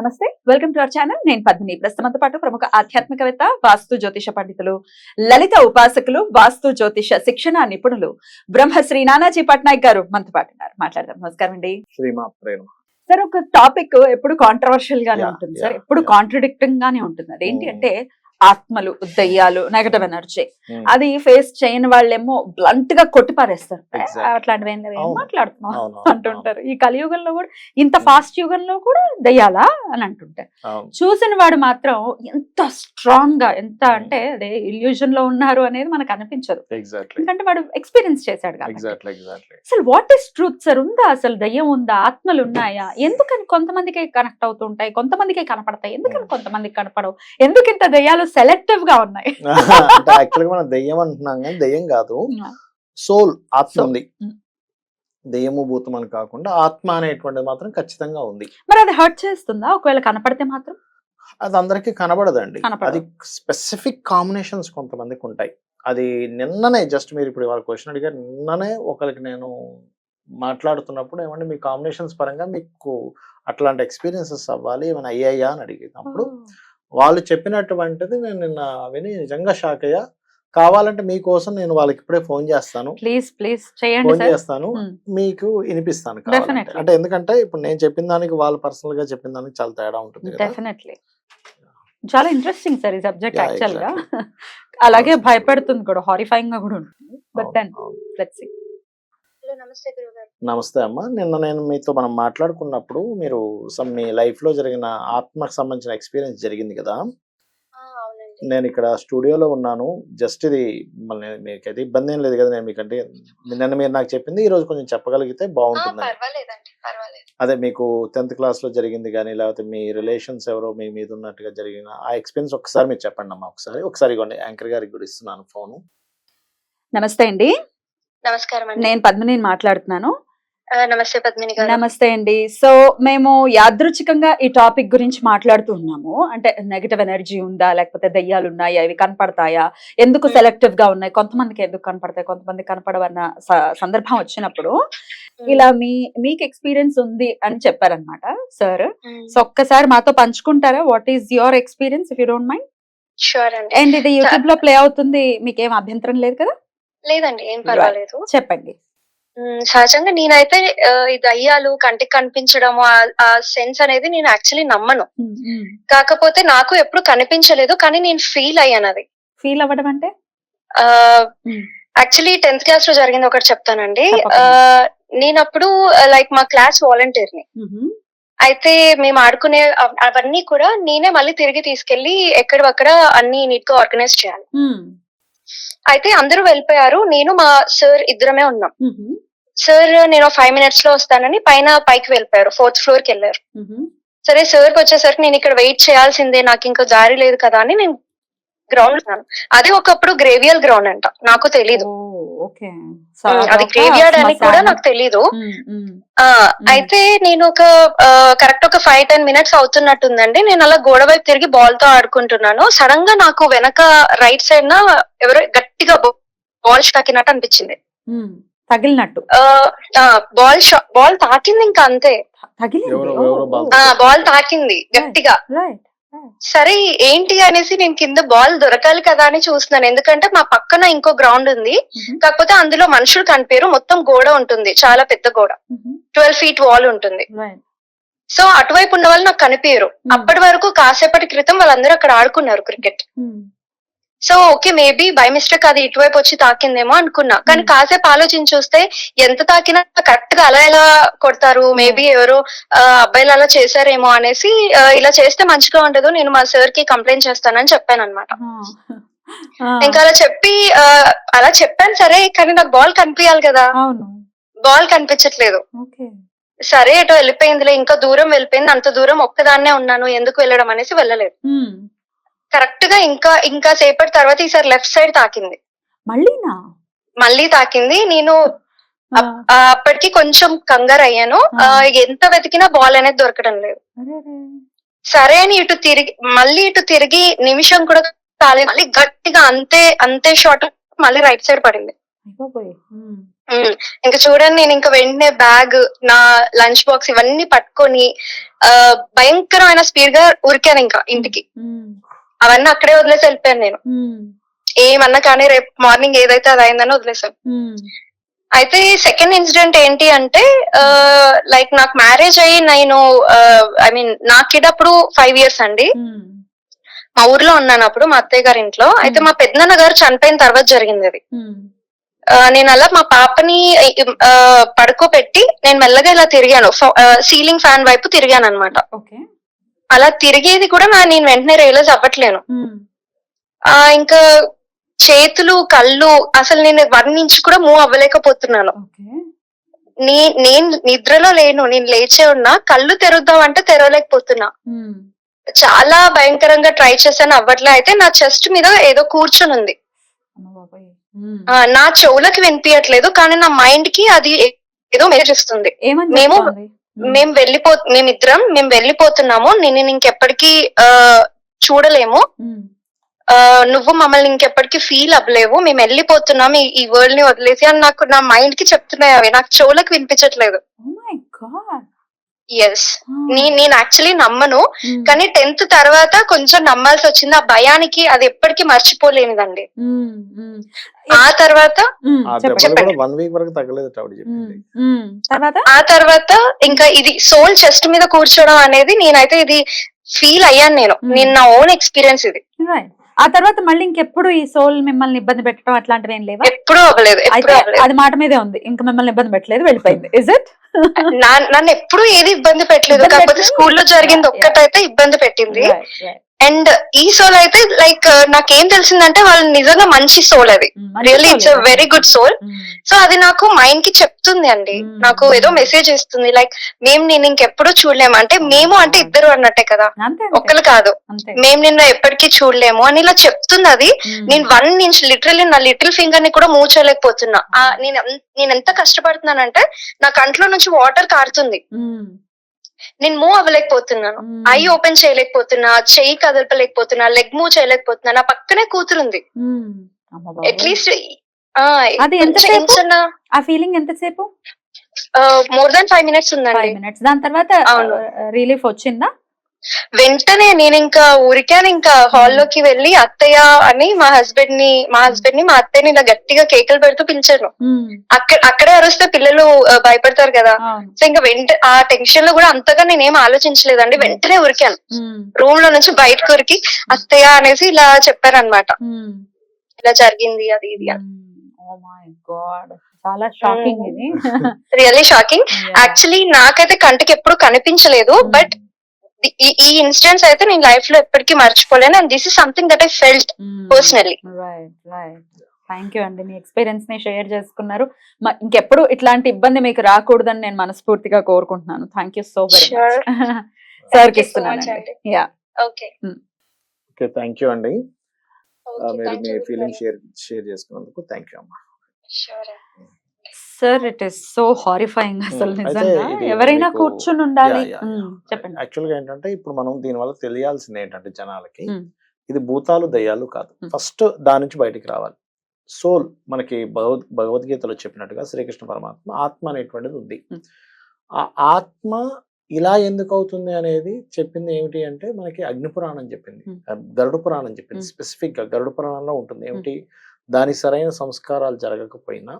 నమస్తే. Welcome to our channel నేను పద్మిని. ప్రస్తుతంతో పాటు ప్రముఖ ఆధ్యాత్మికవేత్త వాస్తు జ్యోతిష పండితులు లలిత ఉపాసకులు వాస్తు జ్యోతిష శిక్షణ నిపుణులు బ్రహ్మశ్రీ నానాజీ పట్నాయక్ గారు మనతో పాటు ఉన్నారు. మాట్లాడదాం. నమస్కారం అండి. శ్రీమా ప్రేమ సార్ ఒక టాపిక్ ఎప్పుడు కాంట్రవర్షియల్ గానే ఉంటుంది సార్. ఎప్పుడు. కాంట్రడిక్టింగ్ గానే ఉంటుంది. అదేంటి Mm. అంటే ఆత్మలు దయ్యాలు నెగటివ్ ఎనర్జీ Hmm. అది ఫేస్ చేయని వాళ్ళేమో బ్లంట్గా కొట్టిపారేస్తారు. అట్లాంటివి ఏం లేవు. మాట్లాడుతున్నాం అంటుంటారు. ఈ కలియుగంలో కూడా ఇంత Hmm. ఫాస్ట్ యుగంలో కూడా దయ్యాలా అని అంటుంటారు. చూసిన వాడు మాత్రం ఎంత స్ట్రాంగ్గా ఎంత Hmm. అంటే అదే ఇల్యూజన్లో ఉన్నారు అనేది మనకు అనిపించదు. ఎందుకంటే వాడు ఎక్స్పీరియన్స్ చేశాడు కాబట్టి. అసలు వాట్ ఇస్ ట్రూత్ సార్ ఉందా అసలు దయ్యం ఉందా? ఆత్మలు ఉన్నాయా? ఎందుకని కొంతమందికి కనెక్ట్ అవుతుంటాయి? కొంతమందికి కనపడతాయి? ఎందుకని Hmm. కొంతమందికి కనపడవు? ఎందుకు ఇంత దయ్యాలు సెలెక్టివ్గా ఉన్నాయి. అంటే యాక్చువల్గా మనం దెయ్యం అంటున్నాం కానీ దెయ్యం కాదు. సోల్ ఆత్మ. ఉంది. దెయ్యము భూతం అని కాకుండా ఆత్మ అనేటువంటిది మాత్రం ఖచ్చితంగా ఉంది. మరి అది హర్ట్ చేస్తుందా? ఒకవేళ కనపడితే మాత్రం? అది అందరికీ కనబడదండి. అది స్పెసిఫిక్ కాంబినేషన్స్ కొంతమందికి ఉంటాయి. అది నిన్ననే జస్ట్ మీరు ఇప్పుడు ఇవాళ క్వశ్చన్ అడిగారు నిన్ననే ఒకరికి నేను మాట్లాడుతున్నప్పుడు ఏమంటే మీ కాంబినేషన్స్ పరంగా మీకు అట్లాంటి ఎక్స్పీరియన్సెస్ అవ్వాలి ఏమైనా అయ్యాయా అని అడిగినప్పుడు వాళ్ళు చెప్పినటువంటిది నేను నిన్న విని నిజంగా షాక్ అయ్యా కావాలంటే మీకోసం నేను వాళ్ళకి ఇప్పుడే ఫోన్ చేస్తాను ప్లీజ్ ప్లీజ్ చేయండి ఫోన్ చేస్తాను Hmm. మీకు వినిపిస్తాను. అంటే ఎందుకంటే ఇప్పుడు నేను చెప్పిన దానికి వాళ్ళు పర్సనల్గా చెప్పిన దానికి చాలా తేడా ఉంటుంది డెఫినెట్లీ చాలా ఇంట్రెస్టింగ్ సార్ ఈ సబ్జెక్ట్ యాక్చువల్గా. అలాగే. భయపెడుతుంది కూడా హారిఫైయింగ్గా కూడా ఉంటుంది బట్ దెన్. లెట్స్ హలో నమస్తే అమ్మ. నిన్న నేను మీతో మనం మాట్లాడుకున్నప్పుడు మీరు సమ్ మీ లైఫ్లో జరిగిన ఆత్మకు సంబంధించిన ఎక్స్పీరియన్స్ జరిగింది కదా? ఆ, అవునండి. నేను ఇక్కడ స్టూడియోలో ఉన్నాను. జస్ట్ ఇది మళ్ళీ మీకు అయితే ఇబ్బంది ఏం లేదు కదా? నేను మీకంటే నిన్న మీరు నాకు చెప్పింది ఈ రోజు కొంచెం చెప్పగలిగితే ఆ, బాగుంటుంది పర్వాలేదండి పర్వాలేదు. అదే మీకు టెన్త్ క్లాస్లో జరిగింది కానీ లేకపోతే మీ రిలేషన్స్ ఎవరో మీ మీద ఉన్నట్టుగా జరిగిన ఆ ఎక్స్పీరియన్స్ ఒకసారి మీరు చెప్పండి అమ్మా. ఒకసారి ఒకసారి ఇవ్వండి యాంకర్ గారికి కూడా ఇస్తున్నాను ఫోను. నమస్తే అండి. నమస్కారం అండి నేను పద్మిని మాట్లాడుతున్నాను. నమస్తే పద్మిని గారు. నమస్తే అండి. సో మేము యాదృచ్ఛికంగా ఈ టాపిక్ గురించి మాట్లాడుతూ ఉన్నాము. అంటే నెగటివ్ ఎనర్జీ ఉందా లేకపోతే దయ్యాలు ఉన్నాయా ఇవి కనపడతాయా? ఎందుకు. సెలెక్టివ్గా ఉన్నాయి? కొంతమందికి ఎందుకు కనపడతాయి? కొంతమంది కనపడవన్న సందర్భం వచ్చినప్పుడు ఇలా మీ మీకు ఎక్స్పీరియన్స్ ఉంది అని చెప్పారనమాట సార్. సో ఒక్కసారి మాతో పంచుకుంటారా? What is your experience if you don't mind sure అండి. అండ్ ఇది యూట్యూబ్లో ప్లే అవుతుంది మీకేం అభ్యంతరం లేదు కదా? లేదండి ఏం పర్వాలేదు. చెప్పండి. సహజంగా నేనైతే ఆ, ఈ దయ్యాలు కంటికి కనిపించడము ఆ- సెన్స్ అనేది నేను యాక్చువల్లీ నమ్మను. కాకపోతే నాకు ఎప్పుడు కనిపించలేదు కానీ నేను ఫీల్ అయ్యాను అది. ఫీల్ అవ్వడం అంటే. యాక్చువల్లీ టెన్త్ క్లాస్లో జరిగింది ఒకటి చెప్తానండి. ఆ, నేనప్పుడు లైక్ మా క్లాస్ వాలంటీర్ని. అయితే మేము ఆడుకునే అవ- అవన్నీ కూడా నేనే మళ్ళీ తిరిగి తీసుకెళ్ళి ఎక్కడక్కడ అన్ని నీట్గా ఆర్గనైజ్ చేయాలి. అయితే అందరూ వెళ్ళిపోయారు. నేను మా సార్ ఇద్దరమే ఉన్నాం. సార్ నేను ఫైవ్ మినిట్స్లో వస్తానని పైన పైకి వెళ్ళిపోయారు. ఫోర్త్ ఫ్లోర్కి వెళ్ళారు. సరే సార్కి వచ్చేసరికి నేను ఇక్కడ వెయిట్ చేయాల్సిందే నాకు ఇంకా దారి లేదు కదా అని నేను గ్రౌండ్ అది ఒకప్పుడు గ్రేవియల్ గ్రౌండ్ అంట. నాకు తెలీదు. అది గ్రేవియార్డ్ అని కూడా నాకు తెలీదు. ఆ అయితే నేను ఒక కరెక్ట్ ఒక ఫైవ్ టెన్ మినిట్స్ అవుతున్నట్టుందండి. నేను అలా గోడ వైపు తిరిగి బాల్తో ఆడుకుంటున్నాను. సడన్గా నాకు వెనక రైట్ సైడ్ నా ఎవరో గట్టిగా బాల్ తాకినట్టు అనిపించింది. తగిలినట్టు. బాల్ బాల్ తాకింది ఇంకా అంతే. తగిలింది? ఎవరో- ఓ, ఎవరో ఓ, బాల్ ఆ బాల్ తాకింది గట్టిగా. సరే ఏంటి అనేసి నేను కింద బాల్ దొరకాలి కదా అని చూస్తున్నాను ఎందుకంటే మా పక్కన ఇంకో గ్రౌండ్ ఉంది. కాకపోతే అందులో మనుషులు కనిపించరు మొత్తం గోడ ఉంటుంది చాలా పెద్ద గోడ. ట్వెల్వ్ ఫీట్ వాల్ ఉంటుంది. సో అటువైపు ఉన్న వాళ్ళు నాకు కనిపించరు మ్మ్. అప్పటి వరకు కాసేపటి క్రితం వాళ్ళందరూ అక్కడ ఆడుకున్నారు cricket. So okay maybe by mistake అది ఇటువైపు వచ్చి తాకిందేమో అనుకున్నా. కానీ. కాసేపు ఆలోచించి చూస్తే ఎంత తాకినా కరెక్ట్గా అలా ఎలా కొడతారు? మేబీ ఎవరో అబ్బాయిలు అలా చేశారేమో అనేసి ఇలా చేస్తే మంచిగా ఉండదు. నేను మా సార్కి కంప్లైంట్ చేస్తానని చెప్పాను అనమాట. ఇంకా అలా చెప్పి అలా చెప్పాను సరే కానీ నాకు బాల్ కనిపించాలి కదా. బాల్ కనిపించట్లేదు. సరే ఎటో వెళ్ళిపోయిందిలే ఇంకా దూరం వెళ్ళిపోయింది అంత దూరం ఒక్కదాన్నే ఉన్నాను ఎందుకు వెళ్ళడం అనేసి వెళ్ళలేదు. కరెక్ట్గా ఇంకా ఇంకా సేపటి తర్వాత ఈసారి లెఫ్ట్ సైడ్ తాకింది. మళ్ళీనా? మళ్ళీ తాకింది. నేను అప్పటికి కొంచెం కంగారు అయ్యాను. ఎంత వెతికినా బాల్ అనేది దొరకడం లేదు. సరే అని ఇటు తిరిగి మళ్ళీ ఇటు తిరిగి నిమిషం కూడా కాలేదు. మళ్ళీ గట్టిగా అంతే అంతే షాట్ మళ్ళీ రైట్ సైడ్ పడింది. ఇంకా చూడండి నేను ఇంకా వెంటనే బ్యాగ్ నా లంచ్ బాక్స్ ఇవన్నీ పట్టుకొని భయంకరమైన స్పీడ్గా ఉరికాను ఇంకా ఇంటికి. అవన్నీ అక్కడే వదిలేసి వెళ్ళిపోయాను నేను. ఏమన్నా కానీ రేపు మార్నింగ్ ఏదైతే అది అయిందని వదిలేసాను అయితే సెకండ్ ఇన్సిడెంట్ ఏంటి అంటే లైక్ నాకు మ్యారేజ్ అయ్యి నేను ఐ మీన్ నా కిడ్ అప్పుడు ఫైవ్ ఇయర్స్ అండి. మా ఊర్లో ఉన్నాను అప్పుడు మా అత్తయ్య గారి ఇంట్లో. అయితే మా పెద్దనాన్న గారు చనిపోయిన తర్వాత జరిగింది అది. నేను అలా మా పాపని పడుకోబెట్టి నేను మెల్లగా ఇలా తిరిగాను. సీలింగ్ ఫ్యాన్ వైపు తిరిగాను అనమాట ఓకే. అలా తిరిగేది కూడా నా నేను వెంటనే రియలైజ్ అవ్వట్లేను. ఆ ఇంకా చేతులు కళ్ళు అసలు నేను వన్ ఇంచ్ కూడా మూవ్ అవ్వలేకపోతున్నాను. నీ నేను నిద్రలో లేను నేను లేచే ఉన్నా కళ్ళు తెరుద్దాం అంటే తెరవలేకపోతున్నా. చాలా భయంకరంగా ట్రై చేశాను అవ్వట్లే. అయితే నా చెస్ట్ మీద ఏదో కూర్చొని ఉంది. నా చెవులకి వినిపించట్లేదు కానీ నా మైండ్కి అది ఏదో మెసేజ్ ఇస్తుంది మేము- మేము వెళ్ళిపో మేమిద్దరం మేము వెళ్ళిపోతున్నాము. నేను ఇంకెప్పటికీ ఆ, చూడలేము. నువ్వు మమ్మల్ని ఇంకెప్పటికీ ఫీల్ అవ్వలేవు. మేము వెళ్ళిపోతున్నాం. ఈ- వరల్డ్ని వదిలేసి అని నాకు నా మైండ్కి చెప్తున్నాయి అవి. నాకు చెవులకు వినిపించట్లేదు. ఎస్ నేను యాక్చువల్లీ నమ్మను కానీ టెన్త్ తర్వాత కొంచెం నమ్మాల్సి వచ్చింది. ఆ భయానికి అది ఎప్పటికీ మర్చిపోలేనిదండి. ఆ తర్వాత ఆ తర్వాత? ఆ తర్వాత ఇంకా ఇది సోల్ చెస్ట్ మీద కూర్చోవడం అనేది నేనైతే ఇది ఫీల్ అయ్యాను నేను. నేను నా ఓన్ ఎక్స్పీరియన్స్ ఇది. ఆ తర్వాత మళ్ళీ ఇంకెప్పుడు ఈ సోల్ మిమ్మల్ని ఇబ్బంది పెట్టడం అట్లాంటివి ఏం లేవా? ఎప్పుడూ అవ్వలేదు అయితే అది మాట మీదే ఉంది. ఇంకా మిమ్మల్ని ఇబ్బంది పెట్టలేదు వెళ్ళిపోయింది. ఇజ్ ఇట్ నన్ను ఎప్పుడూ ఏది ఇబ్బంది పెట్టలేదు. కాకపోతే? స్కూల్లో జరిగింది ఒక్కటైతే ఇబ్బంది పెట్టింది. అండ్ ఈ సోల్ అయితే లైక్ నాకేం తెలిసిందంటే వాళ్ళు నిజంగా మంచి సోల్ అది really it's uh very good soul so అది నాకు మైండ్కి చెప్తుంది అండి. నాకు ఏదో మెసేజ్ ఇస్తుంది. లైక్ మేము నేను ఇంకెప్పుడు చూడలేము. అంటే మేము అంటే ఇద్దరు అన్నట్టే కదా. ఒక్కరు కాదు. మేము నిన్న ఎప్పటికీ చూడలేము. అని ఇలా చెప్తుంది అది. నేను వన్ ఇంచ్ లిటరల్లీ నా లిటిల్ ఫింగర్ని కూడా మూవ్ చేయలేకపోతున్నా నేను నేను ఎంత కష్టపడుతున్నానంటే నా కంట్లో నుంచి వాటర్ కారుతుంది. నేను మూవ్ అవ్వలేకపోతున్నాను. ఐ ఓపెన్ చేయలేకపోతున్నా చెయ్యి కదలపలేకపోతున్నా లెగ్ మూవ్ చేయలేకపోతున్నా నా పక్కనే కూతురుంది. అట్లీస్ట్ అది ఎంతసేపు? ఆ ఫీలింగ్ ఎంతసేపు? మోర్ దాన్ ఫైవ్ మినిట్స్ ఉందండి. మినిట్స్ దాని తర్వాత. రిలీఫ్ వచ్చిందా? వెంటనే నేను ఇంకా ఊరికాను ఇంకా హాల్లోకి వెళ్ళి అత్తయ్య అని మా హస్బెండ్ని మా హస్బెండ్ని మా అత్తయ్యని ఇలా గట్టిగా కేకలు పెడుతూ పిలిచాను. అక్కడ అక్కడే అరుస్తే పిల్లలు భయపడతారు కదా. సో ఇంకా వెంట ఆ టెన్షన్లో కూడా అంతగా నేనేం ఆలోచించలేదండి. వెంటనే ఉరికాను రూమ్లో నుంచి బయటకు ఉరికి అత్తయ్య అనేసి ఇలా చెప్పారనమాట ఇలా జరిగింది అది ఇది అని. చాలా షాకింగ్ ఇది. Really shocking. యాక్చువల్లీ నాకైతే కంటికి ఎప్పుడు కనిపించలేదు. బట్ ఈ ఈ ఇన్సిడెంట్స్ అయితే నేను లైఫ్లో ఎప్పటికీ మర్చిపోలేను. And this is something that I felt right thank you అండి. మీ ఎక్స్పీరియన్స్ని షేర్ చేసుకున్నారు. మ- ఇంకెప్పుడు ఇట్లాంటి ఇబ్బంది మీకు రాకూడదని నేను మనస్ఫూర్తిగా కోరుకుంటున్నాను. Thank you so very. Much సార్కి ఇస్తున్నాను yeah okay okay thank you అండి. ఆ, మీరు మీ ఫీలింగ్ షేర్ షేర్ చేసుకున్నందుకు థ్యాంక్ యూ అమ్మా. Sir it is so horrifying అసలు నిజంగా. ఎవరైనా కూర్చుని ఉండాలి. చెప్పండి. యాక్చువల్గా ఏంటంటే ఇప్పుడు మనం దీని వల్ల తెలియాల్సింది ఏంటంటే జనాలకి. ఇది భూతాలు దయ్యాలు కాదు. ఫస్ట్ దాని నుంచి బయటికి రావాలి. సోల్ మనకి భగవద్ భగవద్గీతలో చెప్పినట్టుగా శ్రీకృష్ణ పరమాత్మ ఆత్మ అనేటువంటిది ఉంది. ఆ ఆత్మ ఇలా ఎందుకు అవుతుంది అనేది చెప్పింది ఏమిటి అంటే మనకి అగ్ని పురాణం చెప్పింది. గరుడ పురాణం చెప్పింది. స్పెసిఫిక్గా. గరుడ పురాణంలో ఉంటుంది. ఏమిటి? దాని సరైన సంస్కారాలు జరగకపోయినా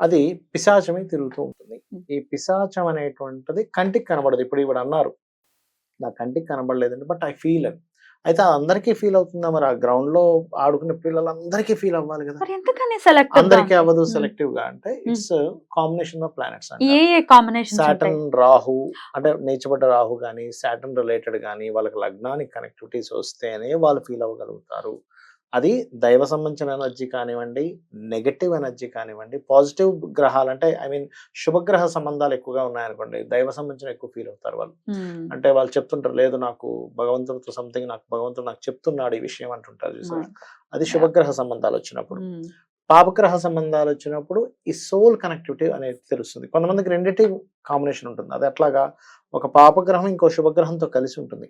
అది పిశాచమే తిరుగుతూ ఉంటుంది. ఈ పిశాచం అనేటువంటిది కంటికి కనబడదు. ఇప్పుడు ఇవిడ అన్నారు. నా కంటికి కనబడలేదండి బట్ ఐ ఫీల్ అని అయితే అది అందరికీ ఫీల్ అవుతుందా మరి? ఆ గ్రౌండ్లో ఆడుకునే పిల్లలందరికీ ఫీల్ అవ్వాలి కదా. అందరికీ అవ్వదు. సెలెక్టివ్గా అంటే it's combination of planets Saturn Rahu అంటే. నేర్చబడ్డ రాహు కానీ సాటర్న్ రిలేటెడ్ కానీ వాళ్ళకి లగ్నానికి కనెక్టివిటీస్ వస్తేనే వాళ్ళు ఫీల్ అవ్వగలుగుతారు. అది దైవ సంబంధించిన ఎనర్జీ కానివ్వండి నెగటివ్ ఎనర్జీ కానివ్వండి పాజిటివ్ గ్రహాలు అంటే ఐ మీన్ శుభగ్రహ సంబంధాలు ఎక్కువగా ఉన్నాయనుకోండి దైవ సంబంధించిన ఎక్కువ ఫీల్ అవుతారు వాళ్ళు. అంటే వాళ్ళు చెప్తుంటారు లేదు నాకు భగవంతుడితో సంథింగ్ నాకు భగవంతుడు నాకు చెప్తున్నాడు ఈ విషయం అంటుంటారు చూసారు? అది శుభగ్రహ సంబంధాలు వచ్చినప్పుడు. పాపగ్రహ సంబంధాలు వచ్చినప్పుడు ఈ సోల్ కనెక్టివిటీ అనేది తెలుస్తుంది కొంతమందికి రెండింటి కాంబినేషన్ ఉంటుంది అది ఎట్లాగా ఒక పాపగ్రహం ఇంకో శుభగ్రహంతో కలిసి ఉంటుంది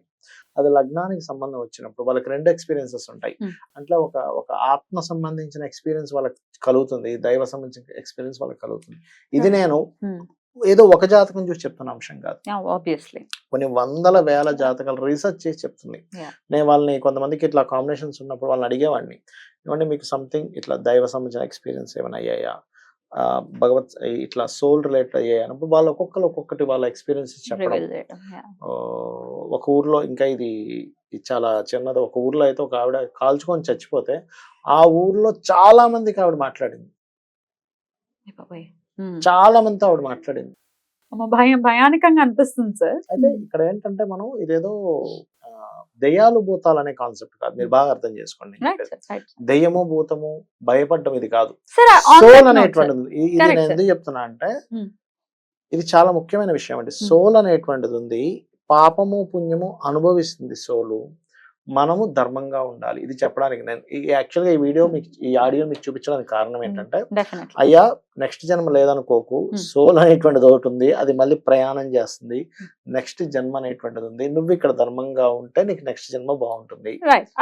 అది లగ్నానికి సంబంధం వచ్చినప్పుడు వాళ్ళకి రెండు ఎక్స్పీరియన్సెస్ ఉంటాయి. అట్లా ఒక ఒక ఆత్మ సంబంధించిన ఎక్స్పీరియన్స్ వాళ్ళకి కలుగుతుంది దైవ సంబంధించిన ఎక్స్పీరియన్స్ వాళ్ళకి కలుగుతుంది ఇది. నేను. ఏదో ఒక జాతకం చూసి చెప్తున్న అంశం కాదు. ఆబ్వియస్లీ కొన్ని వందల వేల జాతకాలు రీసెర్చ్ చేసి చెప్తుంది. నేను వాళ్ళని కొంతమందికి ఇట్లా కాంబినేషన్స్ ఉన్నప్పుడు వాళ్ళని అడిగేవాడిని. ఏమంటే మీకు సంథింగ్ ఇట్లా దైవ సంబంధించిన ఎక్స్పీరియన్స్ ఏమైనా అయ్యాయా? భగవత్ ఇట్లా సోల్ రిలేటెడ్ అయ్యాయి? అన్నప్పుడు వాళ్ళు ఒక్కొక్కరు ఒక్కొక్కటి వాళ్ళ ఎక్స్పీరియన్స్ చెప్పడం. ఒక ఊర్లో ఇంకా ఇది చాలా చిన్నది ఒక ఊర్లో అయితే ఒక ఆవిడ కాల్చుకొని చచ్చిపోతే ఆ ఊర్లో చాలా మందికి ఆవిడ మాట్లాడింది. చాలా మందితో ఆవిడ మాట్లాడింది. భయం భయానకంగా అనిపిస్తుంది సార్. అయితే ఇక్కడ ఏంటంటే మనం ఇదేదో దెయ్యాలు భూతాలు అనే కాన్సెప్ట్ కాదు. మీరు బాగా అర్థం చేసుకోండి. దెయ్యము భూతము భయపడ్డం ఇది కాదు. సోల్ అనేటువంటిది ఇది నేను. ఎందుకు చెప్తున్నా అంటే. ఇది చాలా ముఖ్యమైన విషయం అండి. సోల్ అనేటువంటిది ఉంది. పాపము పుణ్యము అనుభవిస్తుంది సోలు. మనము ధర్మంగా ఉండాలి. ఇది చెప్పడానికి నేను యాక్చువల్గా ఈ వీడియో మీకు ఈ ఆడియో మీకు చూపించడానికి కారణం ఏంటంటే అయ్యా నెక్స్ట్ జన్మ లేదనుకోకు. సోల్ అనేటువంటిది ఒకటి ఉంది అది మళ్ళీ ప్రయాణం చేస్తుంది. నెక్స్ట్ జన్మ అనేటువంటిది ఉంది. నువ్వు ఇక్కడ ధర్మంగా ఉంటే నీకు నెక్స్ట్ జన్మ బాగుంటుంది.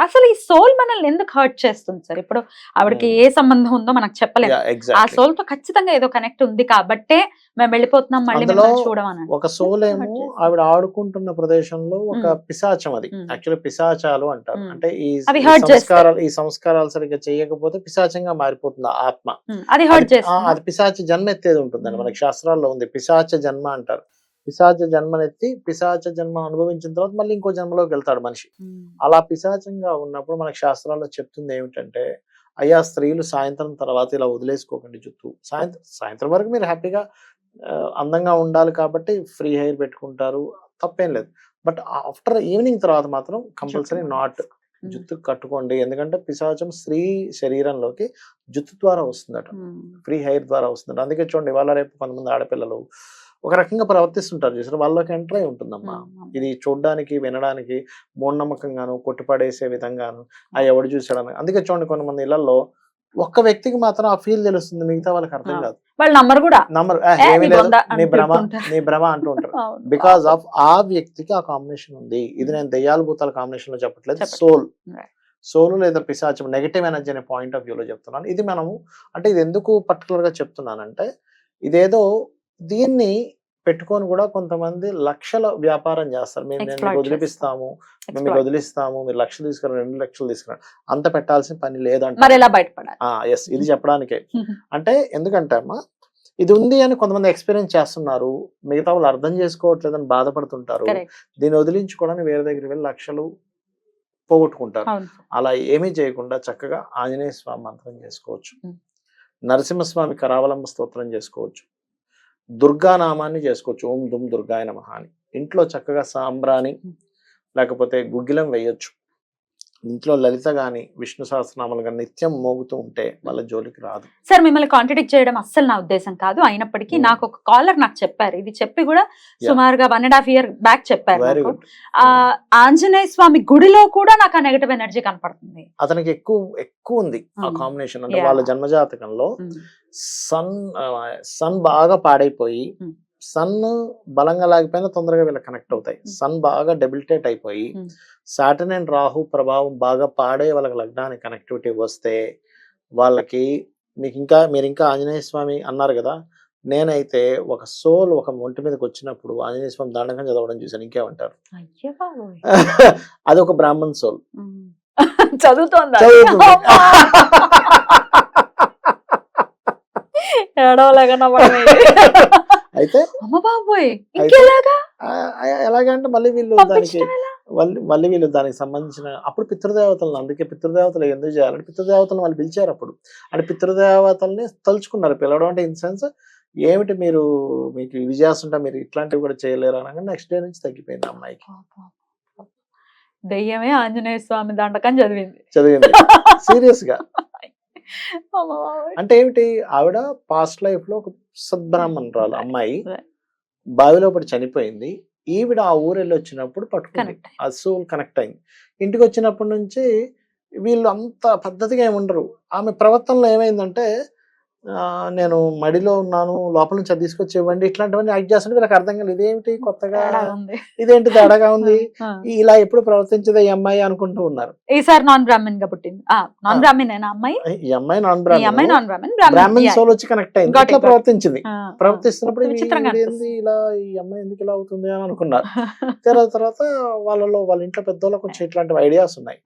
అసలు ఈ సోల్ మనల్ని ఎందుకు హర్ట్ చేస్తుంది సార్? ఇప్పుడు ఆవిడకి ఏ సంబంధం ఉందో మనకు చెప్పలేము ఆ సోల్తో ఖచ్చితంగా ఏదో కనెక్ట్ ఉంది కాబట్టే మేము వెళ్ళిపోతున్నాం మళ్ళీ చూడమని. ఒక సోల్ ఏమో. ఆవిడ ఆడుకుంటున్న ప్రదేశంలో ఒక. పిశాచం అది. యాక్చువల్లీ పిశాచాలు అంటారు. అంటే ఈ. సంస్కారాలు ఈ సంస్కారాలు సరిగ్గా చేయకపోతే పిశాచంగా మారిపోతుంది ఆత్మ. అది అది పిశాచ జన్మ ఎత్తేది ఉంటుందండి. మనకి శాస్త్రాల్లో ఉంది. పిశాచ జన్మ అంటారు. పిశాచ జన్మనెత్తి పిశాచ జన్మ అనుభవించిన తర్వాత మళ్ళీ ఇంకో జన్మలోకి వెళ్తాడు మనిషి. అలా పిశాచంగా ఉన్నప్పుడు మనకి శాస్త్రాల్లో చెప్తుంది ఏమిటంటే అయ్యా స్త్రీలు సాయంత్రం తర్వాత ఇలా వదిలేసుకోకండి జుట్టు సాయంత్రం సాయంత్రం వరకు మీరు హ్యాపీగా అందంగా ఉండాలి కాబట్టి ఫ్రీ హెయిర్ పెట్టుకుంటారు. తప్పేం లేదు. బట్ ఆఫ్టర్ ఈవినింగ్ తర్వాత మాత్రం కంపల్సరీ నాట్ జుత్తు కట్టుకోండి. ఎందుకంటే పిశాచం స్త్రీ శరీరంలోకి జుత్తు ద్వారా వస్తుందట. ఫ్రీ హెయిర్ ద్వారా వస్తుందట. అందుకే చూడండి వాళ్ళ రేపు కొంతమంది ఆడపిల్లలు ఒక రకంగా ప్రవర్తిస్తుంటారు. చూసారు? వాళ్ళకి ఎంటర్ అయి ఉంటుందమ్మా. ఇది చూడడానికి వినడానికి మూఢనమ్మకంగాను కొట్టిపడేసే విధంగాను ఆ ఎవడు చూసాడని అందుకే చూడండి కొంతమంది ఇళ్ళలో ఒక్క వ్యక్తికి మాత్రం ఆ ఫీల్ తెలుస్తుంది మిగతా వాళ్ళకి అర్థం. కాదు వాళ్ళ నంబర్ కూడా నంబర్ ఏమి నీ లేదు భ్రమ. నీ భ్రమ అంటూ ఉంటారు. బికాస్ ఆఫ్ ఆ వ్యక్తికి ఆ కాంబినేషన్ ఉంది ఇది నేను దయ్యాల భూతాల కాంబినేషన్లో చెప్పట్లేదు. సోల్. సోల్ లేదా పిశాచం నెగటివ్ ఎనర్జీ అనే పాయింట్ ఆఫ్ వ్యూలో చెప్తున్నాను ఇది మనము అంటే ఇది ఎందుకు పర్టికులర్గా చెప్తున్నానంటే ఇదేదో దీన్ని పెట్టుకొని కూడా కొంతమంది లక్షల వ్యాపారం చేస్తారు. మేము నేను మీకు వదిలిపిస్తాము మేము మీకు. వదిలిస్తాము మీరు లక్షలు తీసుకురా రెండు లక్షలు తీసుకురా అంత పెట్టాల్సిన పని లేదంట ఎస్ ఇది చెప్పడానికే. అంటే ఎందుకంటే అమ్మా ఇది ఉంది అని కొంతమంది ఎక్స్పీరియన్స్ చేస్తున్నారు. మిగతా వాళ్ళు అర్థం చేసుకోవట్లేదని బాధపడుతుంటారు. దీన్ని వదిలించుకోవడానికి వేరే దగ్గరికి వెళ్ళి లక్షలు పోగొట్టుకుంటారు. అలా ఏమీ చేయకుండా చక్కగా ఆంజనేయ స్వామి మంత్రం చేసుకోవచ్చు. Mm. నరసింహస్వామి కరావలంబ స్తోత్రం చేసుకోవచ్చు. దుర్గా నామాన్ని చేసుకోవచ్చు. ఓం దుమ్ దుర్గాయ నమః అని. ఇంట్లో చక్కగా సాంబ్రాణి లేకపోతే గుగ్గిలం వేయొచ్చు. ఇంట్లో లలిత గాని విష్ణు సహస్రనామాలు కానీ నిత్యం మోగుతూ ఉంటే వాళ్ళ జోలికి రాదు సార్ మిమ్మల్ని కాంట్రడిక్ట్ చేయడం అస్సలు నా ఉద్దేశం కాదు అయినప్పటికీ Hmm. నాకు ఒక కాలర్ నాకు చెప్పారు ఇది చెప్పి కూడా సుమారుగా one and half year back చెప్పారు ఆ ఆంజనేయ స్వామి గుడిలో కూడా నాకు ఆ నెగటివ్ ఎనర్జీ కనపడుతుంది అతనికి ఎక్కువ ఎక్కువ ఉంది ఆ. కాంబినేషన్ అంటే Yeah. వాళ్ళ జన్మజాతకంలో Hmm. సన్ సన్ బాగా పాడైపోయి Hmm. సన్ బలంగా లేకపోయినా తొందరగా వీళ్ళకి కనెక్ట్ అవుతాయి Hmm. సన్ బాగా డెబిలిటేట్ అయిపోయి Hmm. సాటర్న్ అండ్ రాహు ప్రభావం బాగా పాడే వాళ్ళకి లగ్నానికి కనెక్టివిటీ వస్తే వాళ్ళకి మీకు ఇంకా మీరు ఇంకా ఆంజనేయ స్వామి అన్నారు కదా నేనైతే ఒక సోల్ ఒక ఒంటి మీదకి వచ్చినప్పుడు ఆంజనేయ స్వామి దండకం చదవడం చూసాను ఇంకేమంటారు. అది ఒక బ్రాహ్మణ్ సోల్ Hmm. చదువుతోందా చదువుతుంది. అయితే ఎలాగంటే మళ్ళీ వీళ్ళు దానికి? మళ్ళీ వీళ్ళు దానికి సంబంధించిన అప్పుడు పితృదేవతలను అందుకే పితృదేవతలు ఎందుకు చేయాలంటే పితృదేవతలను వాళ్ళు పిలిచారు అప్పుడు. అంటే పితృదేవతల్ని తలుచుకున్నారు. పిలవడం అంటే ఇన్ సెన్స్ ఏమిటి మీరు మీకు ఇవి చేస్తుంటే మీరు ఇట్లాంటివి కూడా చేయలేరు అనగా నెక్స్ట్ డే నుంచి తగ్గిపోయింది అమ్మాయికి. దెయ్యమే ఆంజనేయ స్వామి దండకం చదివింది. చదివింది. సీరియస్గా. అంటే ఏమిటి? ఆవిడ పాస్ట్ లైఫ్లో ఒక సద్బ్రాహ్మణురాలు అమ్మాయి. బావిలో పడి చనిపోయింది ఈవిడ ఆ ఊరు వెళ్ళి వచ్చినప్పుడు పట్టుకుంది. ఆ సోల్ కనెక్ట్ అయింది ఇంటికి వచ్చినప్పటి నుంచి వీళ్ళు అంత పద్ధతిగా ఏమి ఉండరు ఆమె ప్రవర్తనలో ఏమైందంటే నేను మడిలో ఉన్నాను లోపల నుంచి అది తీసుకొచ్చి ఇవ్వండి ఇట్లాంటివన్నీ యాక్ట్ చేస్తుంటే వీళ్ళకి అర్థం కాలేదు ఇదేమిటి కొత్తగా. ఇదేంటి తేడాగా ఉంది. ఇలా ఎప్పుడు ప్రవర్తించదే ఈ అమ్మాయి అనుకుంటూ ఉన్నారు ఈసారి నాన్ బ్రాహ్మణ్గా పుట్టింది ఆ నాన్ ఆ. బ్రాహ్మణ్ అయినా అమ్మాయి ఈ అమ్మాయి నాన్ ఈ అమ్మాయి Brahmin non Brahmin Brahmin Brahmin yeah. Soul వచ్చి కనెక్ట్ అయింది. ప్రవర్తించింది ప్రవర్తిస్తున్నప్పుడు. ఇలా ఈ అమ్మాయి ఎందుకు ఇలా అవుతుంది అని అనుకున్నారు తర్వాత తర్వాత వాళ్ళలో వాళ్ళ ఇంట్లో పెద్దవాళ్ళకి కొంచెం ఇట్లాంటి ఐడియాస్ ఉన్నాయి.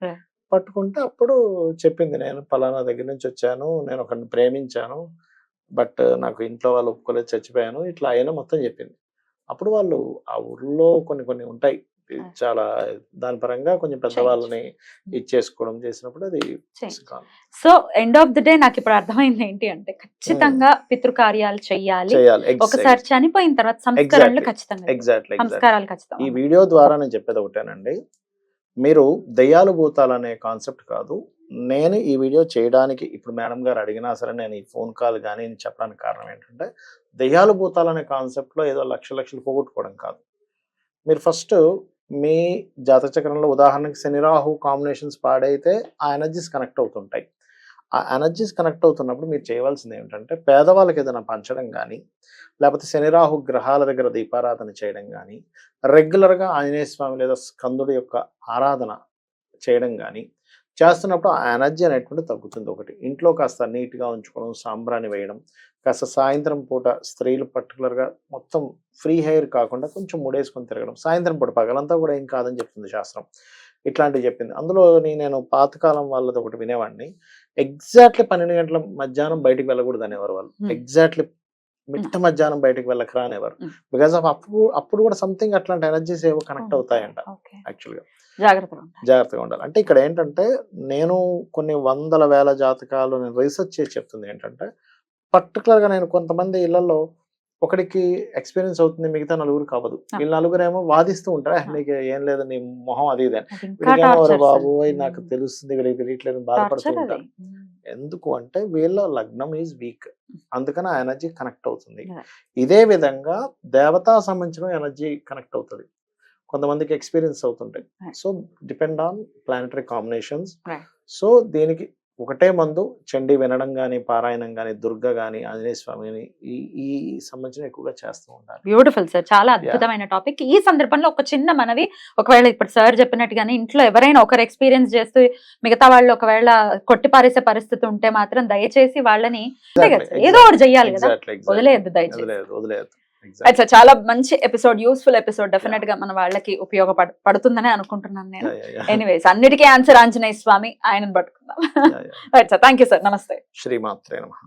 పట్టుకుంటే అప్పుడు చెప్పింది నేను పలానా దగ్గర నుంచి వచ్చాను నేను ఒకరిని ప్రేమించాను బట్ నాకు ఇంట్లో వాళ్ళు ఒప్పుకోలేదు చచ్చిపోయాను ఇట్లా అయినా మొత్తం చెప్పింది. అప్పుడు వాళ్ళు ఆ ఊర్లో కొన్ని కొన్ని ఉంటాయి. చాలా దాని పరంగా కొంచెం పెద్దవాళ్ళని ఇచ్చేసుకోవడం చేసినప్పుడు అది. So end of the day నాకు ఇప్పుడు అర్థమైంది ఏంటి అంటే ఖచ్చితంగా పితృకార్యాలు చెయ్యాలి చేయాలి. ఒకసారి చనిపోయిన తర్వాత Exactly. ఖచ్చితంగా సంస్కారాలు ఈ ఖచ్చితంగా వీడియో ద్వారా నేను చెప్పేది ఒకటేనండి. మీరు దయ్యాలు భూతాలు అనే కాన్సెప్ట్ కాదు. నేను ఈ వీడియో చేయడానికి ఇప్పుడు మేడం గారు అడిగినా సరే నేను ఈ ఫోన్ కాల్ కానీ నేను చెప్పడానికి కారణం ఏంటంటే దయ్యాలు భూతాలు అనే కాన్సెప్ట్లో ఏదో లక్ష లక్షలు పోగొట్టుకోవడం కాదు. మీరు ఫస్ట్ మీ జాతక చక్రంలో ఉదాహరణకి శని రాహు కాంబినేషన్స్ పాడైతే ఆ ఎనర్జీస్ కనెక్ట్ అవుతుంటాయి. ఆ ఎనర్జీస్ కనెక్ట్ అవుతున్నప్పుడు మీరు చేయవలసింది ఏంటంటే పేదవాళ్ళకి ఏదైనా పంచడం కానీ లేకపోతే శని రాహు గ్రహాల దగ్గర దీపారాధన చేయడం కానీ రెగ్యులర్గా ఆంజనేయ స్వామి లేదా స్కందుడి యొక్క ఆరాధన చేయడం కానీ చేస్తున్నప్పుడు ఆ ఎనర్జీ అనేటువంటి తగ్గుతుంది. ఒకటి ఇంట్లో కాస్త నీట్గా ఉంచుకోవడం సాంబ్రాణి వేయడం కాస్త సాయంత్రం పూట స్త్రీలు పర్టికులర్గా మొత్తం ఫ్రీ హెయిర్ కాకుండా కొంచెం ముడేసుకొని తిరగడం సాయంత్రం పూట పగలంతా కూడా ఏం కాదని చెప్తుంది శాస్త్రం. ఇట్లాంటివి చెప్పింది. అందులో నేను పాతకాలం వాళ్ళది ఒకటి వినేవాడిని. ఎగ్జాక్ట్లీ పన్నెండు గంటల మధ్యాహ్నం బయటికి వెళ్ళకూడదు అనేవారు వాళ్ళు. ఎగ్జాక్ట్లీ మిట్ట మధ్యాహ్నం బయటికి వెళ్ళకరా అనేవారు. బికాస్ ఆఫ్ అప్పుడు అప్పుడు కూడా సంథింగ్ అట్లాంటి ఎనర్జీస్ ఏవో కనెక్ట్ అవుతాయంట యాక్చువల్గా జాగ్రత్తగా ఉండాలి. జాగ్రత్తగా ఉండాలి. అంటే ఇక్కడ ఏంటంటే నేను కొన్ని వందల వేల జాతకాలు నేను రీసెర్చ్ చేసి చెప్తుంది ఏంటంటే పర్టికులర్గా నేను కొంతమంది ఇళ్ళలో ఒకడికి ఎక్స్పీరియన్స్ అవుతుంది మిగతా నలుగురు కావదు. వీళ్ళు నలుగురు ఏమో వాదిస్తూ ఉంటారు "ఏ, ఆ. నీకు ఏం లేదు నీ మొహం అది ఇది అని. అది ఇంకా వీళ్ళకేమో "ఒరే టార్చర్ బాబు నాకు తెలుస్తుంది వీళ్ళకి తెలియట్లేదు బాధపడుతూ ఉంటారు ఎందుకు అంటే వీళ్ళ లగ్నం ఈజ్ వీక్ అందుకని ఆ ఎనర్జీ కనెక్ట్ అవుతుంది. ఇదే విధంగా దేవతా సంబంధించిన ఎనర్జీ కనెక్ట్ అవుతుంది. కొంతమందికి ఎక్స్పీరియన్స్ అవుతుంటాయి. So depend on planetary combinations. So దీనికి ఒకటే మందు చండీ వినడం కానీ పారాయణం కానీ దుర్గ కానీ ఆంజనేయ స్వామిని ఈ ఈ సంబంధించిన ఎక్కువగా చేస్తూ ఉండాలి. బ్యూటిఫుల్ సార్ చాలా అద్భుతమైన టాపిక్ ఈ సందర్భంలో ఒక చిన్న మనవి. ఒకవేళ ఇప్పుడు సార్ చెప్పినట్టుగానే ఇంట్లో ఎవరైనా ఒకరు ఎక్స్పీరియన్స్ చేస్తూ మిగతా వాళ్ళు ఒకవేళ కొట్టి పారేసే పరిస్థితి ఉంటే మాత్రం దయచేసి వాళ్ళని ఏదో ఒకటి చెయ్యాలి కదా. వదిలేయద్దు దయచేసి. వదిలేయద్దు. అయితే చాలా మంచి ఎపిసోడ్ యూస్ఫుల్ ఎపిసోడ్ డెఫినెట్గా మన వాళ్ళకి ఉపయోగపడ పడుతుందని అనుకుంటున్నాను నేను. ఎనీవేస్ అన్నిటికీ ఆన్సర్ ఆంజనేయ స్వామి ఆయనను పట్టుకుందాం. Right sir thank you sir నమస్తే శ్రీమాత్రే నమః.